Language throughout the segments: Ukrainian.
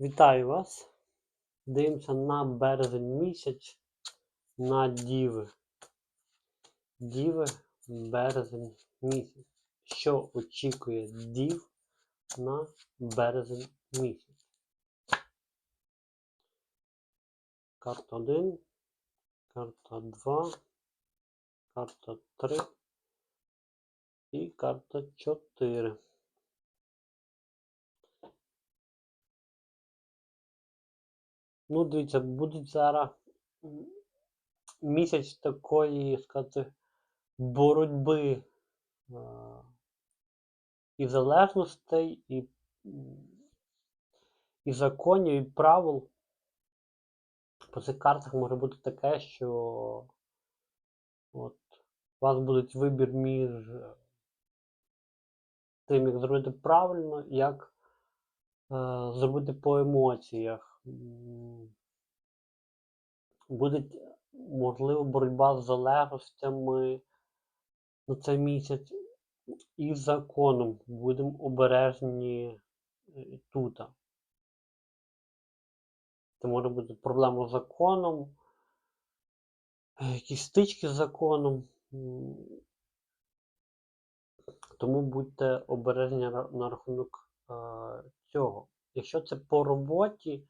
Вітаю вас! Дивимося на березень місяць на Діви. Діви, березень місяць. Що очікує Дів на березень місяць? Карта 1, карта 2, карта 3 і карта 4. Ну, дивіться, будуть зараз місяць такої, сказати, боротьби е, і залежностей, і, і законів, і правил. По цих картах може бути таке, що от, у вас буде вибір між тим, як зробити правильно, як е, зробити по емоціях. Буде, можливо, боротьба з залежностями на цей місяць і законом. Будемо обережні е, тут. Це може бути проблема з законом, якісь стички з законом. Тому будьте обережні на рахунок е, цього. Якщо це по роботі,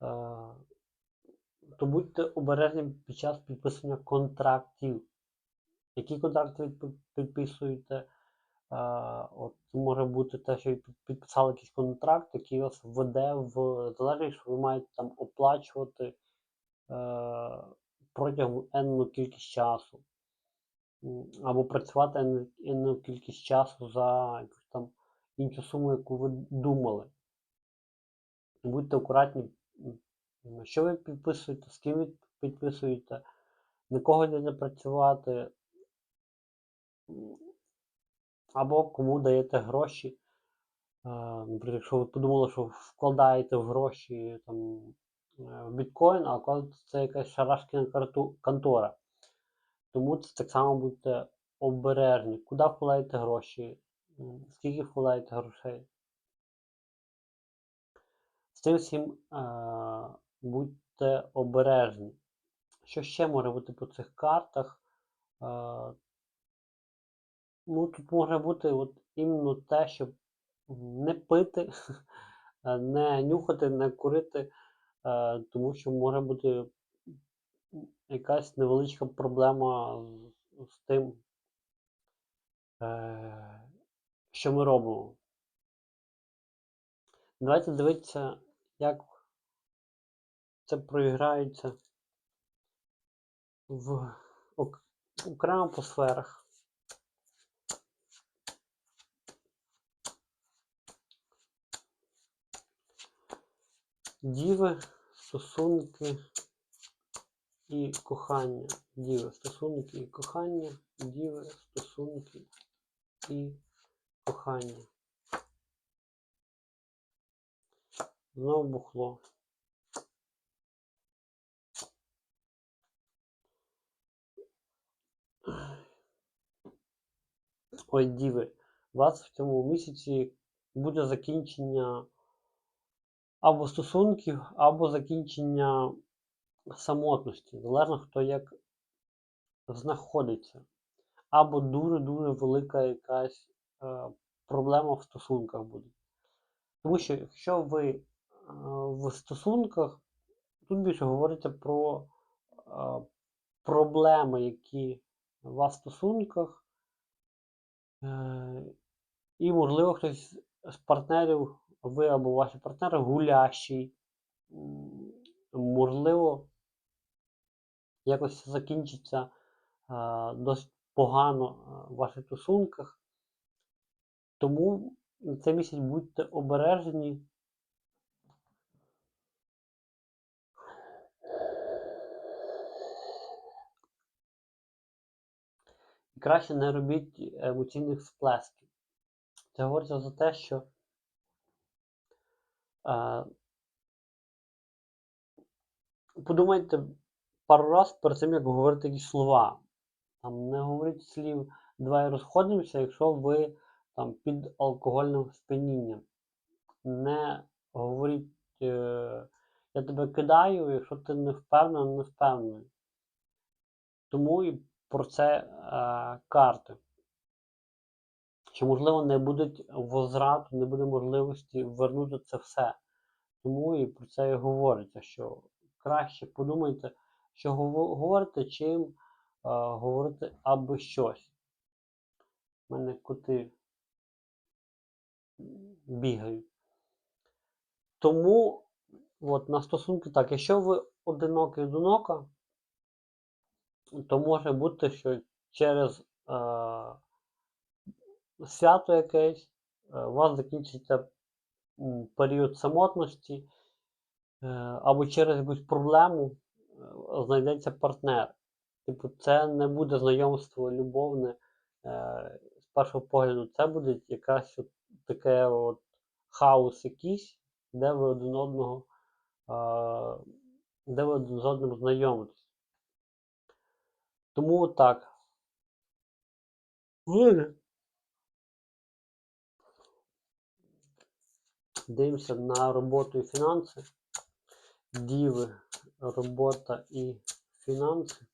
то будьте обережні під час підписання контрактів. Які контракти ви підписуєте? От може бути те, що ви підписали якийсь контракт, який вас веде в залежність, що ви маєте там оплачувати е, протягом енну кількість часу. Або працювати енну- кількість часу за якусь там іншу суму, яку ви думали. Будьте акуратні, що ви підписуєте, з ким ви підписуєте, на кого йдете працювати, або кому даєте гроші. Наприклад, якщо ви подумали, що вкладаєте в гроші там, е, в біткоін, а оказується, це якась шарашкіна контора. Тому це так само будьте обережні. Куди вкладаєте гроші, скільки вкладаєте грошей. З цим всім будьте обережні. Що ще може бути по цих картах? Е, ну, тут може бути от іменно те, щоб не пити, е, не нюхати, не курити, е, тому що може бути якась невеличка проблема з, тим, що ми робимо. Давайте дивитися, як це проіграється в окремо по сферах. Діви, стосунки і кохання. Діви, стосунки і кохання. Діви, стосунки і кохання. Знову бухло. Ой, діви, у вас в цьому місяці буде закінчення або стосунків, або закінчення самотності. Залежно хто як знаходиться. Або дуже-дуже велика якась е, проблема в стосунках буде. Тому що якщо ви в стосунках, тут більше говориться про е, проблеми, які у вас в стосунках, е, і, можливо, хтось з партнерів, ви або ваші партнери гулящий, можливо, якось закінчиться е, досить погано е, в ваших стосунках. Тому цей місяць будьте обережні. Краще не робіть емоційних сплесків. Це говориться за те, що е, подумайте пару раз перед тим, як говорити якісь слова. Там не говоріть слів давай розходимося, якщо ви там під алкогольним сп'янінням. Не говоріть е, я тебе кидаю, якщо ти не впевнений, не впевнений. Тому і про це е, карти. Що, можливо, не будуть возврату, не буде можливості вернути це все. Тому і про це і говориться, що краще подумайте, що говорите, чим е, говорити аби щось. У мене коти бігають. Тому от, на стосунки так, якщо ви одинокий одинока, то може бути, що через е, свято якесь е, у вас закінчиться період самотності, е, або через якусь проблему е, знайдеться партнер. Типу, це не буде знайомство любовне е, з першого погляду, це буде якась от таке от хаос якийсь, де ви один одного, е, де ви один з одним знайомитесь. Тому так. Ладно. Дивимося на роботу і фінанси. Діви, робота і фінанси.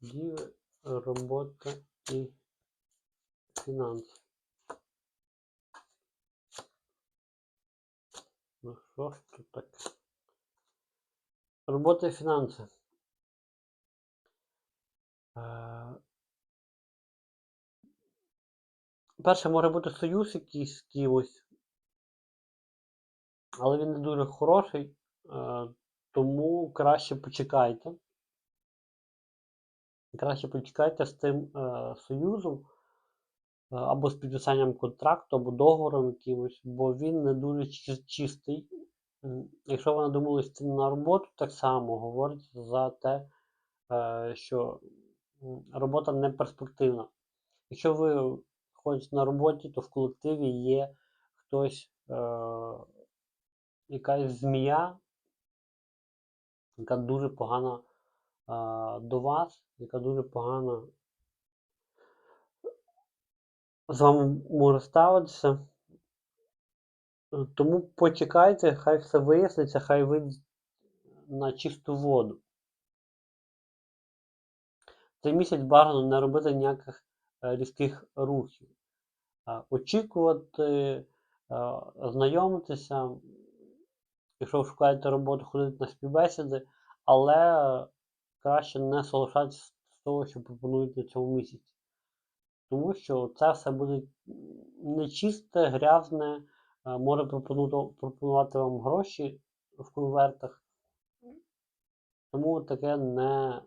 Діви, робота і фінанси. Ну що ж тут таке? Робота і фінанси. Е, Перше, може бути союз якийсь кимось, але він не дуже хороший, е, тому краще почекайте. Краще почекайте з тим е, союзом або з підписанням контракту, або договором якимось, бо він не дуже чистий. Якщо ви надумались на роботу, так само говорить за те, що робота не перспективна. Якщо ви ходите на роботі, то в колективі є хтось, е, якась змія, яка дуже погана е, до вас, яка дуже погано з вами може ставитися. Тому почекайте, хай все виясниться, хай вийде на чисту воду. Цей місяць бажано не робити ніяких е, різких рухів. Очікувати, е, знайомитися, якщо ви шукаєте роботу, ходити на співбесіди, але краще не соглашатися з того, що пропонують на цьому місяці. Тому що це все буде нечисте, грязне, е, може пропонувати вам гроші в конвертах. Тому таке не,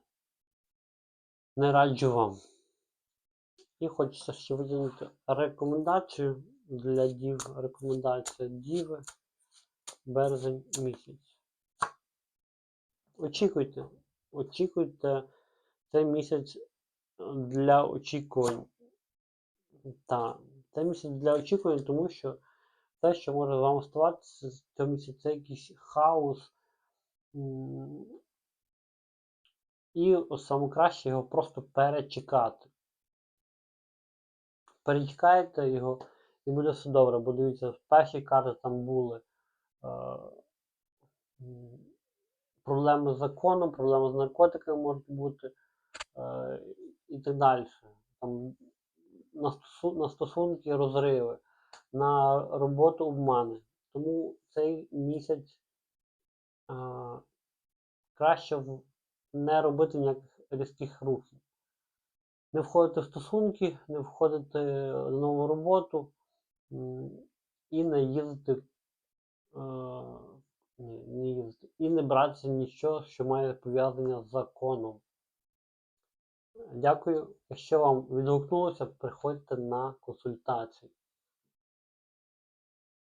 не раджу вам. І хочеться ще виділити рекомендацію для дів. Рекомендація діви березень місяць. Очікуйте, очікуйте цей місяць для очікувань. Так, це місяць для очікувань, тому що те, що може з вами ставатися з цього місяця, це якийсь хаос. І от саме краще його просто перечекати. Перечекаєте його і буде все добре, бо дивіться, перші карти там були е, проблеми з законом, проблеми з наркотиками можуть бути е, і так далі. Там, на, стосу- на стосунки розриви, на роботу обмани. Тому цей місяць е, краще в- не робити ніяких різких рухів. Не входити в стосунки, не входити на нову роботу і не їздити, е, ні, не їздити, і не братися нічого, що має пов'язання з законом. Дякую. Якщо вам відгукнулося, приходьте на консультацію.